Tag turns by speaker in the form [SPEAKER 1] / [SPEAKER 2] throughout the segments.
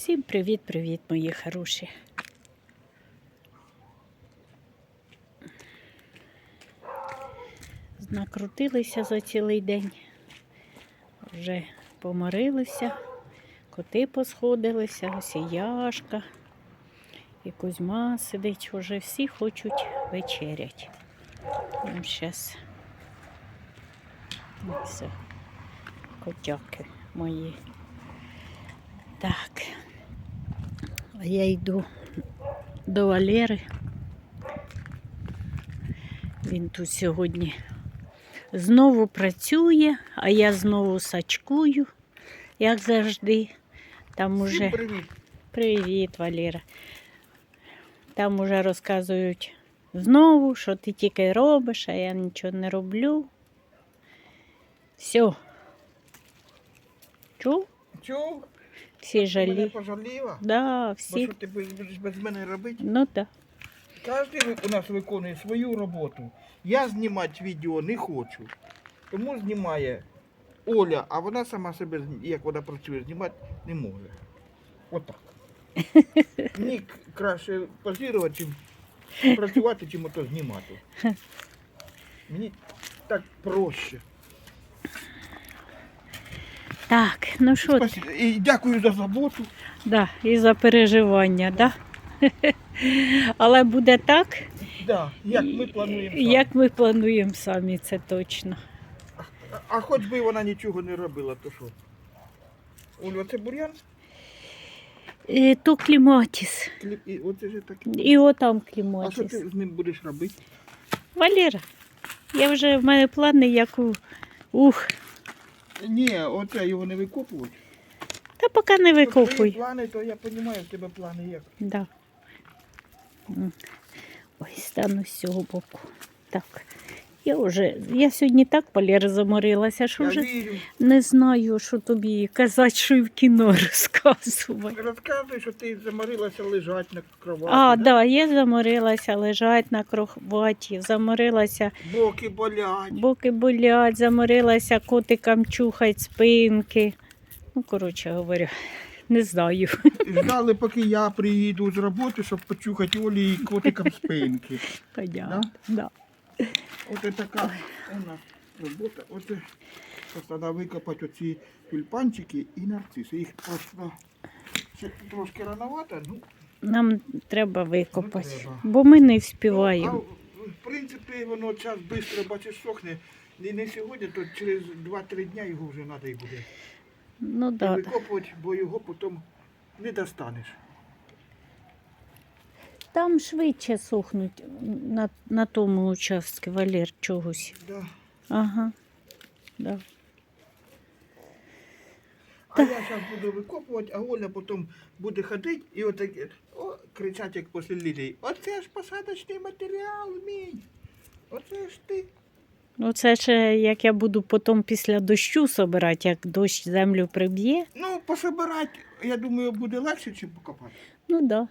[SPEAKER 1] Всім привіт-привіт, мої хороші. Накрутилися за цілий день. Вже поморилися, коти посходилися, ось і Яшка, і Кузьма сидить, уже всі хочуть вечерять. Зараз все, котяки мої. Так. А я йду до Валери. Він тут сьогодні знову працює, а я знову сачкую, як завжди. Там уже
[SPEAKER 2] Всім привіт.
[SPEAKER 1] привіт, Валера. Там уже розказують знову, що ти тільки робиш, а я нічого не роблю. Все. Чув?
[SPEAKER 2] Чув?
[SPEAKER 1] Всі
[SPEAKER 2] Мене пожаліла?
[SPEAKER 1] Да,
[SPEAKER 2] Бо що ти будеш без мене робити?
[SPEAKER 1] Ну так.
[SPEAKER 2] Кожен у нас виконує свою роботу. Я знімати відео не хочу. Тому знімає Оля, а вона сама себе, як вона працює, знімати не може. Отак. Мені краще позірувати, чим працювати, чим ото знімати. Мені так проще.
[SPEAKER 1] Так, ну що ти?
[SPEAKER 2] І дякую за заботу.
[SPEAKER 1] Да, і за переживання, да? Але буде так,
[SPEAKER 2] Да, як ми плануємо. самі.
[SPEAKER 1] як ми плануємо самі, це точно.
[SPEAKER 2] А- А хоч би вона нічого не робила, то що? Олю, оце бур'ян?
[SPEAKER 1] І то кліматіс.
[SPEAKER 2] Клі- І оце ж так.
[SPEAKER 1] І отам
[SPEAKER 2] А що
[SPEAKER 1] кліматіс.
[SPEAKER 2] ти з ним будеш робити?
[SPEAKER 1] Валера, я вже в мене плани, як у. Ух,
[SPEAKER 2] Ні, оце його не викопують.
[SPEAKER 1] та поки не викопуй.
[SPEAKER 2] плани, то я розумію, в тебе плани як.
[SPEAKER 1] Да. Ой, стану з цього боку. Так. Я вже, я сьогодні так Валера заморилася, що
[SPEAKER 2] Я
[SPEAKER 1] вже
[SPEAKER 2] вірю.
[SPEAKER 1] не знаю, що тобі казати, що і в кіно розказувати.
[SPEAKER 2] Розказуй, що ти заморилася лежати на кроваті.
[SPEAKER 1] А,
[SPEAKER 2] да?
[SPEAKER 1] да, я заморилася лежать на кроваті, заморилася,
[SPEAKER 2] Боки болять.
[SPEAKER 1] боки болять, заморилася котикам чухать спинки. Ну, коротше говоря, не знаю.
[SPEAKER 2] Ждали, поки я приїду з роботи, щоб почухати Олі і котикам спинки.
[SPEAKER 1] Понятно. Да?
[SPEAKER 2] Оце така у нас робота. Оце треба викопати оці тюльпанчики і нарциси. Їх просто ще трошки рановато, ну,
[SPEAKER 1] Нам треба викопати,
[SPEAKER 2] Ну, треба.
[SPEAKER 1] бо ми не
[SPEAKER 2] а в принципі воно час швидко, бачиш, сохне. Не, не сьогодні, то через 2-3 дня його вже треба і буде.
[SPEAKER 1] Ну
[SPEAKER 2] І
[SPEAKER 1] да.
[SPEAKER 2] викопувати, бо його потім не достанеш.
[SPEAKER 1] Там швидше сохнуть на, на тому участку, Валер, чогось.
[SPEAKER 2] Да.
[SPEAKER 1] Ага. Да.
[SPEAKER 2] А я зараз буду викопувати, а Оля потім буде ходити і отак, о, кричать, як після лілії. Оце ж посадочний матеріал мій. Оце ж ти.
[SPEAKER 1] Ну, це ще як я буду потім після дощу собирати, як дощ землю приб'є.
[SPEAKER 2] Ну, пособирати, я думаю, буде легше, ніж покопати.
[SPEAKER 1] Ну да,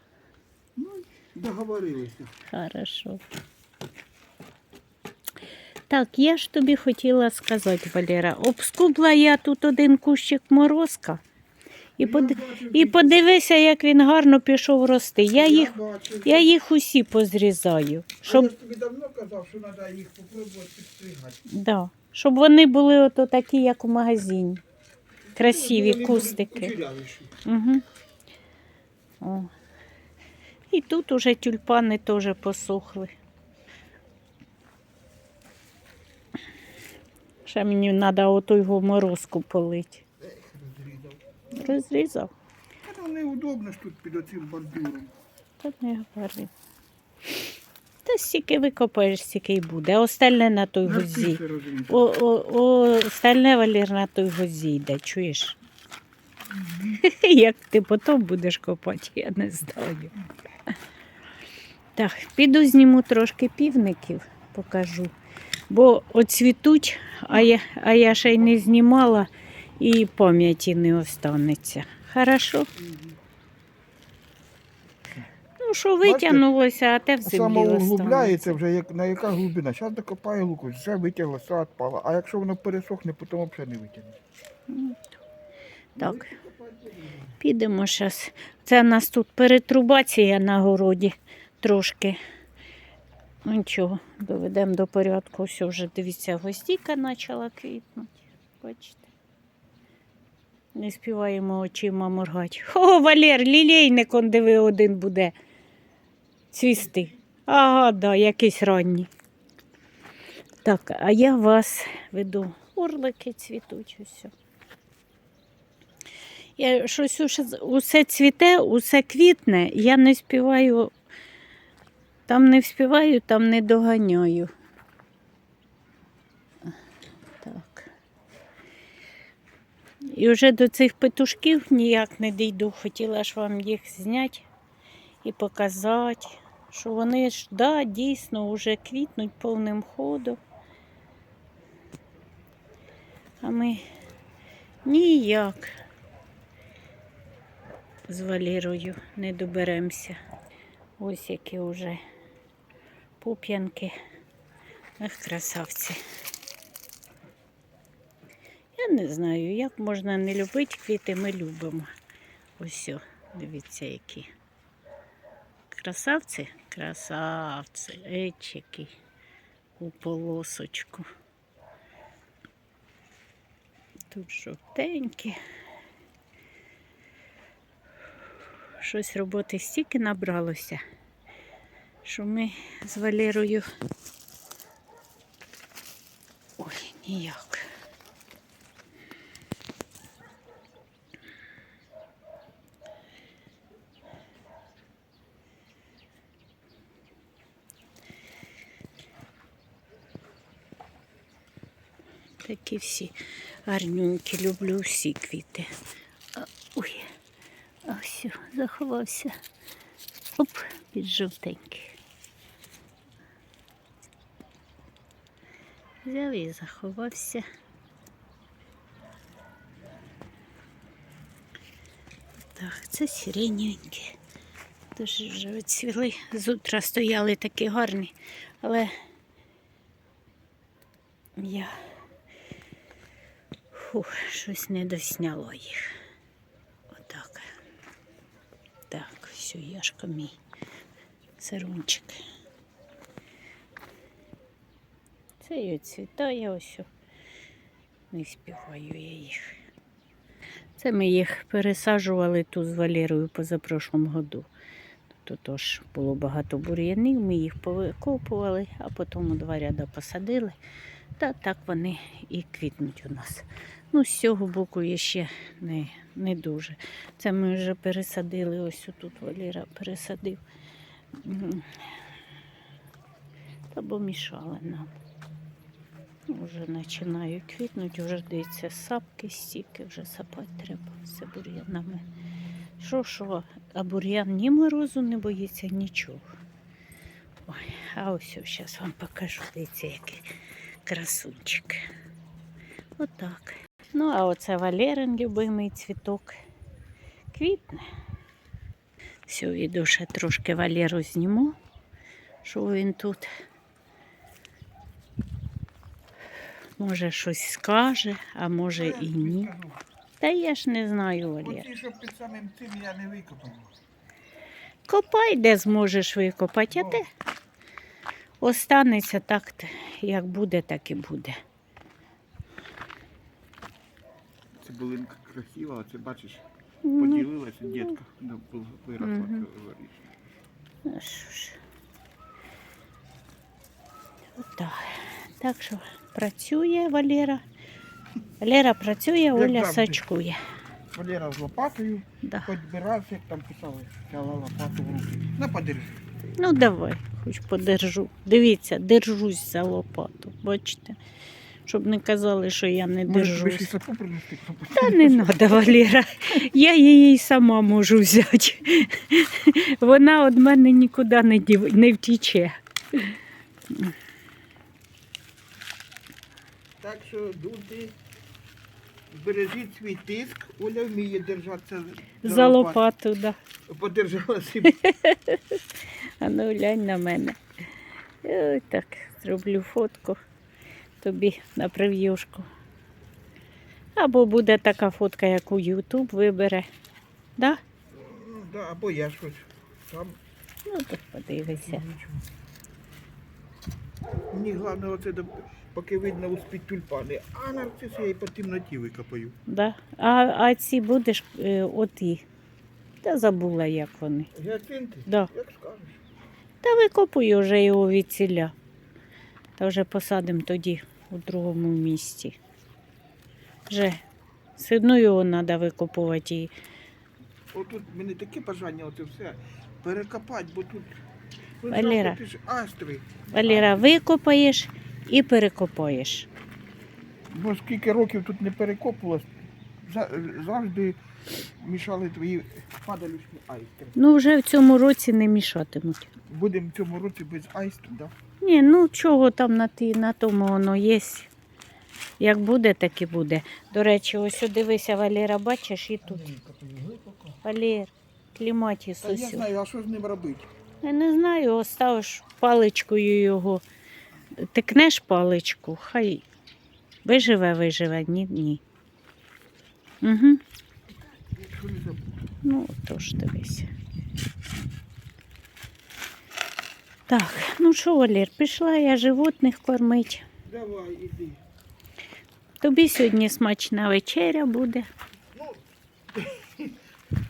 [SPEAKER 2] Ну, договорилися.
[SPEAKER 1] хорошо. Так, я ж тобі хотіла сказати, Валера, обскубла я тут один кущик морозка. І, под... і подивися, як він гарно пішов рости. Я їх, я їх усі позрізаю,
[SPEAKER 2] А
[SPEAKER 1] щоб,
[SPEAKER 2] я тобі давно казав, що треба їх попробувати підстригати.
[SPEAKER 1] да, щоб вони були ото такі, як у магазині. Красиві кустики. Угу. О. І тут уже тюльпани теж посохли. Ще мені треба ото його морозку полити.
[SPEAKER 2] Розрізав.
[SPEAKER 1] Розрізав,
[SPEAKER 2] Та неудобно ж тут під оцим бордюром.
[SPEAKER 1] та не говори. Та стільки викопаєш, стільки й буде. А Остальне на той гузі. О, о, о, остальне Валір на той гузі йде, чуєш? Як ти потім будеш копати, я не знаю. Так, піду зніму трошки півників, покажу. Бо оцвітуть, а я, а я ще й не знімала і пам'яті не останеться. Хорошо? Ну, що витягнулося, а те в землі
[SPEAKER 2] Саме углубляється вже як, на яка глибина. Зараз докопає луку, вже витягла, сад пала. А якщо воно пересохне, потім взагалі не витягне.
[SPEAKER 1] Так. Підемо зараз. Це у нас тут перетрубація на городі трошки. Ну нічого, доведемо до порядку. Ось вже дивіться, гостійка почала квітнути. Бачите? Не співаємо очима моргати. О, Валер, лілейник он диви один буде цвісти. Ага, да, якийсь ранній. Так, а я вас веду. Орлики цвітуть усе. Я щось усе цвіте, усе квітне, я не співаю. Там не вспіваю, там не доганяю. Так. І вже до цих петушків ніяк не дійду. Хотіла ж вам їх зняти і показати, що вони ж, да, дійсно, вже квітнуть повним ходом. А ми ніяк з Валірою не доберемося. Ось які вже пуп'янки. Ах, красавці. Я не знаю, як можна не любити квіти, ми любимо. Ось, дивіться, які. Красавці? Красавці. Еч який у полосочку. Тут жовтенькі. Щось роботи стільки набралося, що ми з Валерою. Ой, ніяк. Такі всі гарнюнькі, люблю всі квіти. Ой, а все, заховався. Оп, під жовтенький. Взяв і заховався. Так, це сиреньонькі. Дуже вже відцвіли. З утра стояли такі гарні, але я Фух, щось не досняло їх. Отак. Так, все, Яшка мій. Царунчик. Це і цвітає ось. Не співаю я їх. Це ми їх пересаджували тут з Валерою позапрошлому году. Тут тож було багато бур'янів, ми їх повикопували, а потім два ряда посадили. Та так вони і квітнуть у нас. Ну, з цього боку є ще не, не дуже. Це ми вже пересадили, ось тут Валера пересадив. Та бо мішали нам. Вже починаю квітнути, вже дивіться, сапки стільки, вже сапати треба з бур'янами. Що, що, а бур'ян ні морозу не боїться, нічого. Ой, а ось зараз вам покажу, дивіться, який красунчик. Отак. Ну, а оце Валерин любимий цвіток. Квітне. Все, іду ще трошки Валеру зніму, що він тут. Може щось скаже, а може і ні. Та я ж не знаю, Валер.
[SPEAKER 2] Оці, що під самим цим я не викопав.
[SPEAKER 1] Копай, де зможеш викопати, а те останеться так, як буде, так і буде.
[SPEAKER 2] Цибулинка красива, а це бачиш,
[SPEAKER 1] Ну,
[SPEAKER 2] поділилася дітка. Виросла.
[SPEAKER 1] Ну що ж. Отак. Так що працює Валера. Валера працює, Оля
[SPEAKER 2] завжди.
[SPEAKER 1] сачкує.
[SPEAKER 2] Валера з лопатою,
[SPEAKER 1] Да.
[SPEAKER 2] підбирався, як там писали, взяла лопату в руки. На подержи.
[SPEAKER 1] Ну давай, хоч подержу. Дивіться, держусь за лопату. Бачите? Щоб не казали, що я не
[SPEAKER 2] Може,
[SPEAKER 1] держусь.
[SPEAKER 2] сапу принести?
[SPEAKER 1] Та не треба, Валера. Я її й сама можу взяти. Вона від мене нікуди не втіче.
[SPEAKER 2] Так що, люди, збережіть свій тиск. Оля вміє держатися
[SPEAKER 1] За лопату, да.
[SPEAKER 2] Подержала себе.
[SPEAKER 1] А ну глянь на мене. Ой, так, зроблю фотку тобі на прев'юшку. Або буде така фотка, як у Ютуб вибере. Да?
[SPEAKER 2] Ну, да, або я щось. Там
[SPEAKER 1] Ну, так подивися.
[SPEAKER 2] Мені головне оце, до- поки видно успіть тюльпани. А нарциси я і по темноті викопаю.
[SPEAKER 1] Да? А, а ці будеш е, оті. Та забула, як вони.
[SPEAKER 2] Гіацинти?
[SPEAKER 1] Да.
[SPEAKER 2] Як скажеш.
[SPEAKER 1] Та викопую вже його від ціля. Та вже посадимо тоді у другому місці. Вже все одно його треба викопувати. І...
[SPEAKER 2] Отут в мене таке бажання оце все перекопати, бо тут. Ну,
[SPEAKER 1] Валера.
[SPEAKER 2] Ти ж астри.
[SPEAKER 1] Валера, викопаєш і перекопаєш.
[SPEAKER 2] Бо скільки років тут не перекопувалось, завжди мішали твої падалючні айстри.
[SPEAKER 1] Ну, вже в цьому році не мішатимуть.
[SPEAKER 2] Будемо в цьому році без айстру, да?
[SPEAKER 1] Ні, ну чого там на, ті, на тому воно є. Як буде, так і буде. До речі, ось дивися, Валера, бачиш, і тут. Валер, кліматіс
[SPEAKER 2] я знаю, а що з ним робити?
[SPEAKER 1] Я не знаю, оставиш паличкою його. Тикнеш паличку, хай виживе, виживе, ні, ні. Угу. Ну, тож дивися. Так, ну що, Валер, пішла я животних кормить.
[SPEAKER 2] Давай, іди.
[SPEAKER 1] Тобі сьогодні смачна вечеря буде.
[SPEAKER 2] Ну,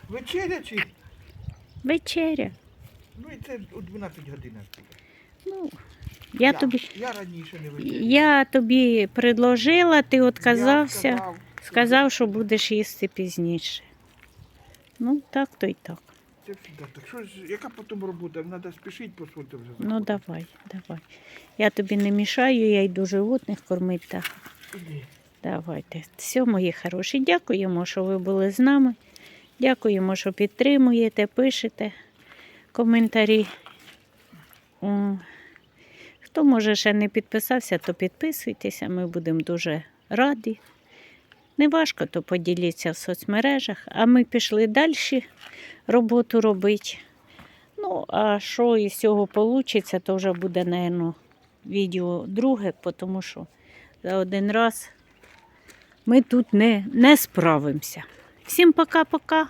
[SPEAKER 2] вечеря чи?
[SPEAKER 1] Вечеря.
[SPEAKER 2] Ну і це о 12 годинах буде.
[SPEAKER 1] Ну, я, тобі,
[SPEAKER 2] Я раніше не
[SPEAKER 1] я тобі предложила, ти
[SPEAKER 2] Я
[SPEAKER 1] відказався.
[SPEAKER 2] сказав,
[SPEAKER 1] Сказав, що будеш їсти пізніше. Ну, так то й так.
[SPEAKER 2] Це всегда так. Що ж, яка потім робота? Треба спішити, по суті, вже.
[SPEAKER 1] Ну, давай, давай. Я тобі не мішаю, я йду животних кормити. Так.
[SPEAKER 2] Іди.
[SPEAKER 1] Давайте. Все, мої хороші. Дякуємо, що ви були з нами. Дякуємо, що підтримуєте, пишете коментарі. Хто може ще не підписався, то підписуйтеся. Ми будемо дуже раді. Не важко, то поділіться в соцмережах. А ми пішли далі роботу робити. Ну, а що із цього вийде, то вже буде, мабуть, відео друге, тому що за один раз ми тут не, не справимося. Всім пока-пока.